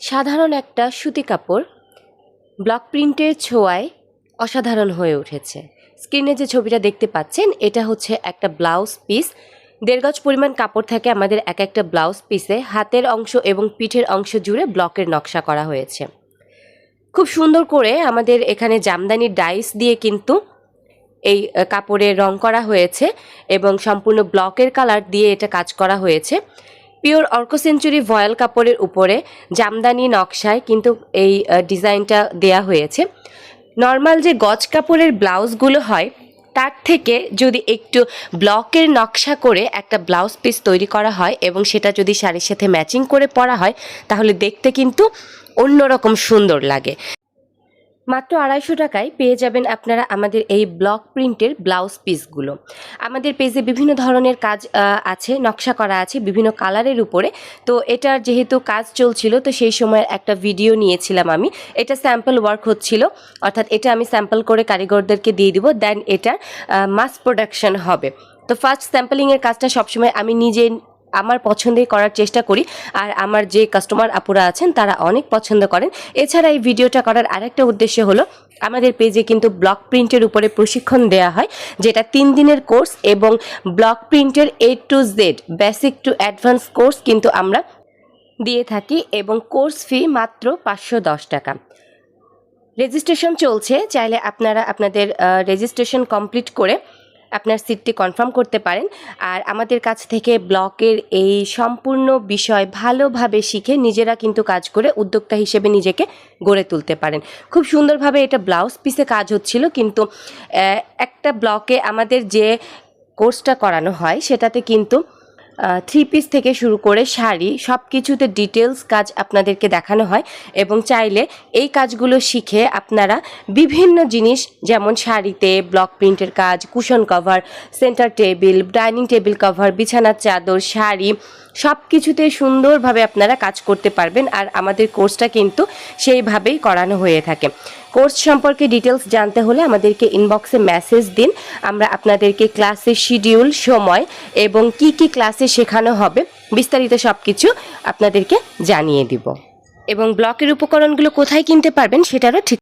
সাধারণ একটা সুতি কাপড়, ব্লক প্রিন্টের ছোঁয়ায় অসাধারণ হয়ে উঠেছে। স্ক্রিনে যে ছবিটা দেখতে পাচ্ছেন, এটা হচ্ছে একটা ব্লাউজ পিস। দেড় গজ পরিমাণ কাপড় থাকে আমাদের এক একটা ব্লাউজ পিসে। হাতের অংশ এবং পিঠের অংশ জুড়ে ব্লকের নকশা করা হয়েছে। খুব সুন্দর করে আমাদের এখানে জামদানির ডাইস দিয়ে কিন্তু এই কাপড়ে রং করা হয়েছে এবং সম্পূর্ণ ব্লকের কালার দিয়ে এটা কাজ করা হয়েছে। পিওর অর্ক সেঞ্চুরি ভয়েল কাপড়ের উপরে জামদানি নকশায় কিন্তু এই ডিজাইনটা দেয়া হয়েছে। নর্মাল যে গজ কাপড়ের ব্লাউজগুলো হয়, তার থেকে যদি একটু ব্লকের নকশা করে একটা ব্লাউজ পিস তৈরি করা হয় এবং সেটা যদি শাড়ির সাথে ম্যাচিং করে পরা হয়, তাহলে দেখতে কিন্তু অন্যরকম সুন্দর লাগে। মাত্র আড়াইশো টাকায় পেয়ে যাবেন আপনারা আমাদের এই ব্লক প্রিন্টের ব্লাউজ পিসগুলো। আমাদের পেজে বিভিন্ন ধরনের কাজ আছে, নকশা করা আছে, বিভিন্ন কালারের উপরে। তো এটার যেহেতু কাজ চলছিল, তো সেই সময়ের একটা ভিডিও নিয়েছিলাম আমি। এটা স্যাম্পল ওয়ার্ক হচ্ছিল, অর্থাৎ এটা আমি স্যাম্পল করে কারিগরদেরকে দিয়ে দিব, দেন এটার মাস প্রোডাকশন হবে। তো ফার্স্ট স্যাম্পলিংয়ের কাজটা সবসময় আমি নিজে আমার পছন্দই করার চেষ্টা করি। আর আমার যে কাস্টমার আপুরা আছেন, তারা অনেক পছন্দ করেন। এছাড়া এই ভিডিওটা করার আরেকটা উদ্দেশ্য হলো, আমাদের পেজে কিন্তু ব্লক প্রিন্টের উপরে প্রশিক্ষণ দেওয়া হয়, যেটা তিন দিনের কোর্স এবং ব্লক প্রিন্টের A to Z basic to advance course কিন্তু আমরা দিয়ে থাকি এবং কোর্স ফি মাত্র পাঁচশো দশ টাকা। রেজিস্ট্রেশন চলছে, চাইলে আপনারা আপনাদের রেজিস্ট্রেশন কমপ্লিট করে আপনার সিটটি কনফার্ম করতে পারেন। আর আমাদের কাছ থেকে ব্লকের এই সম্পূর্ণ বিষয় ভালোভাবে শিখে নিজেরা কিন্তু কাজ করে উদ্যোক্তা হিসেবে নিজেকে গড়ে তুলতে পারেন। খুব সুন্দরভাবে এটা ব্লাউজ পিসে কাজ হচ্ছিল, কিন্তু একটা ব্লকে আমাদের যে কোর্সটা করানো হয়, সেটাতে কিন্তু থ্রি পিস থেকে শুরু করে শাড়ি সব কিছুতে ডিটেলস কাজ আপনাদেরকে দেখানো হয় এবং চাইলে এই কাজগুলো শিখে আপনারা বিভিন্ন জিনিস যেমন শাড়িতে ব্লক প্রিন্টের কাজ cushion cover centre table dining table cover বিছানার চাদর, শাড়ি সব কিছুতে সুন্দরভাবে আপনারা কাজ করতে পারবেন। আর আমাদের কোর্সটা কিন্তু সেইভাবেই করানো হয়ে থাকে। কোর্স সম্পর্কে ডিটেলস জানতে হলে আমাদেরকে ইনবক্সে মেসেজ দিন। আমরা আপনাদেরকে ক্লাসের শিডিউল সময় এবং কি কি ক্লাসে শেখানো হবে, বিস্তারিত সব কিছু আপনাদেরকে জানিয়ে দিব। এবং ব্লকের উপকরণগুলো কোথায় কিনতে পারবেন সেটারও ঠিক